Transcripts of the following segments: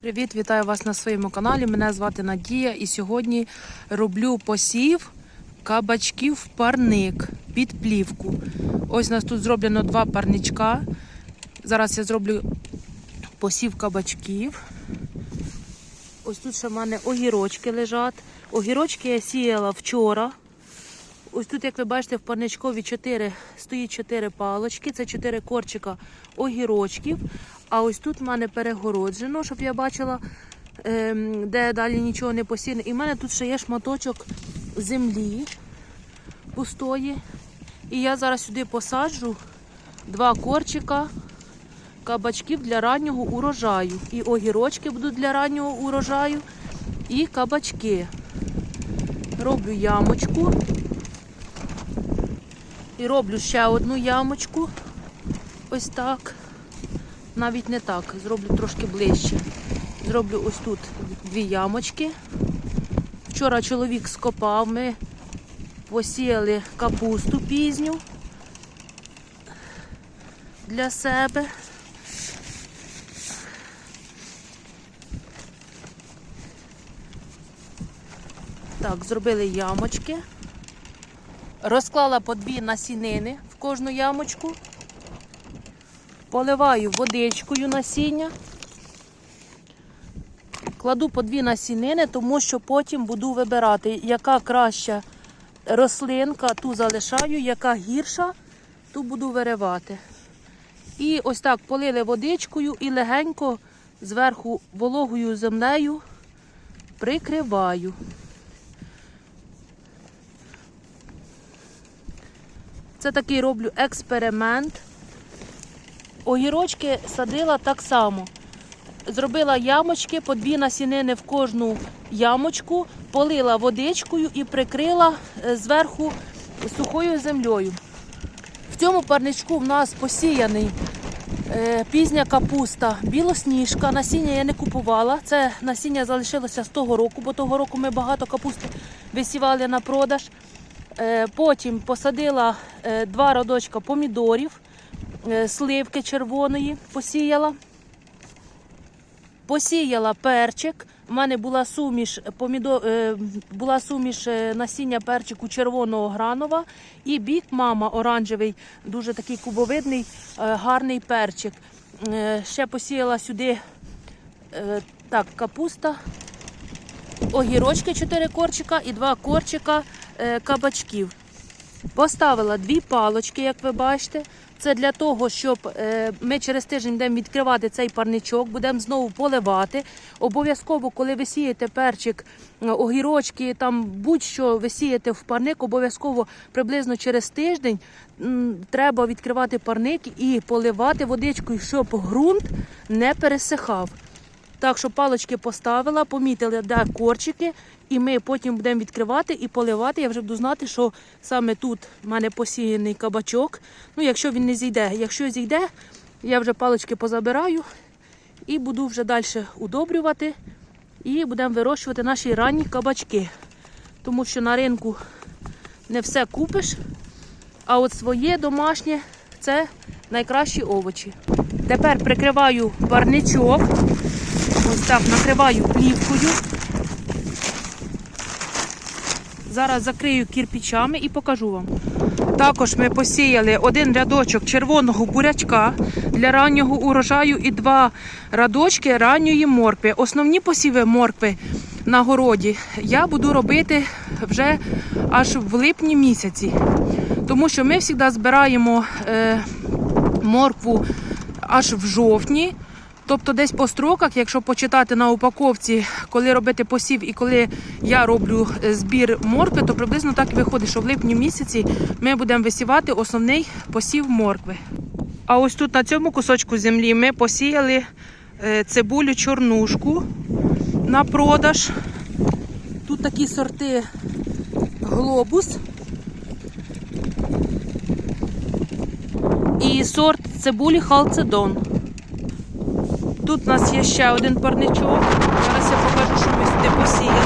Привіт, вітаю вас на своєму каналі. Мене звати Надія і сьогодні роблю посів кабачків парник під плівку. Ось у нас тут зроблено два парничка. Зараз я зроблю посів кабачків. Ось тут ще в мене огірочки лежать. Огірочки я сіяла вчора. Ось тут, як ви бачите, в парничкові 4, стоїть 4 палочки, це 4 корчика огірочків. А ось тут в мене перегороджено, щоб я бачила, ем, де далі нічого не посіяно. І в мене тут ще є шматочок землі пустої. І я зараз сюди посаджу два корчика кабачків для раннього урожаю. І огірочки будуть для раннього урожаю, і кабачки. Роблю ямочку. І роблю ще одну ямочку. Ось так. Навіть не так, зроблю трошки ближче. Зроблю ось тут дві ямочки. Вчора чоловік скопав, ми посіяли капусту пізню для себе. Так, зробили ямочки. Розклала по дві насінини в кожну ямочку. Поливаю водичкою насіння. Кладу по дві насінини, тому що потім буду вибирати, яка краща рослинка, ту залишаю, яка гірша, ту буду виривати. І ось так полили водичкою і легенько зверху вологою землею прикриваю. Це такий роблю експеримент. Огірочки садила так само. Зробила ямочки, по дві насінини в кожну ямочку, полила водичкою і прикрила е, зверху сухою землею. В цьому парничку в нас посіяний е, пізня капуста, білосніжка. Насіння я не купувала. Це насіння залишилося з того року, бо того року ми багато капусти висівали на продаж. Е, Потім посадила два родочка помідорів, сливки червоної посіяла. Посіяла перчик. У мене була суміш, помідор, е, була суміш е, насіння перчику червоного гранова і бік мама оранжевий, дуже такий кубовидний, е, гарний перчик. Е, Ще посіяла сюди е, так, капуста, огірочки 4 корчика і 2 корчика е, кабачків. Поставила дві палочки, як ви бачите. Це для того, щоб е, ми через тиждень будемо відкривати цей парничок, будемо знову поливати. Обов'язково, коли ви сієте перчик, е, огірочки, там будь-що ви сієте в парник, обов'язково приблизно через тиждень треба відкривати парник і поливати водичкою, щоб ґрунт не пересихав. Так що палочки поставила, помітили, де корчики, і ми потім будемо відкривати і поливати. Я вже буду знати, що саме тут в мене посіяний кабачок. Ну, якщо він не зійде. Якщо зійде, я вже палочки позабираю і буду вже далі удобрювати. І будемо вирощувати наші ранні кабачки. Тому що на ринку не все купиш, а от своє домашнє це найкращі овочі. Тепер прикриваю парничок. Ось так накриваю плівкою. Зараз закрию кірпічами і покажу вам. Також ми посіяли один рядочок червоного бурячка для раннього урожаю і два рядочки ранньої моркви. Основні посіви моркви на городі я буду робити вже аж в липні місяці. Тому що ми завжди збираємо е, моркву аж в жовтні. Тобто десь по строках, якщо почитати на упаковці, коли робити посів і коли я роблю е, збір моркви, то приблизно так і виходить, що в липні місяці ми будемо висівати основний посів моркви. А ось тут на цьому кусочку землі ми посіяли е, цибулю чорнушку на продаж. Тут такі сорти глобус. І сорт цибулі халцедон. Тут у нас є ще один парничок. Зараз я покажу, що ми сюди посіяли.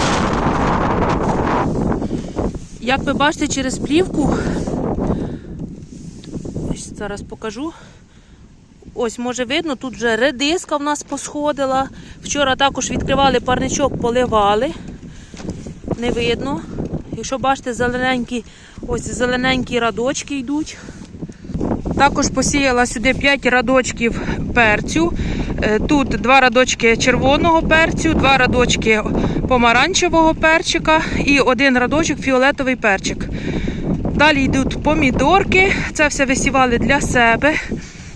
Як ви бачите, через плівку, зараз покажу, Ось, може видно, тут вже редиска в нас посходила. Вчора також відкривали парничок, поливали. Не видно. Якщо бачите, зелененькі, ось зелененькі радочки йдуть. Також посіяла сюди 5 радочків перцю. Е, Тут два радочки червоного перцю, два радочки помаранчевого перчика і один радочок фіолетовий перчик. Далі йдуть помідорки. Це все висівали для себе.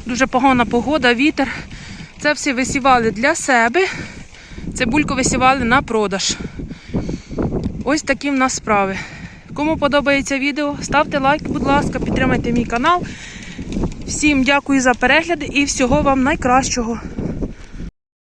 Дуже погана погода, вітер. Це все висівали для себе. Цибульку висівали на продаж. Ось такі в нас справи. Кому подобається відео, ставте лайк, будь ласка, підтримайте мій канал. Всім дякую за перегляд і всього вам найкращого.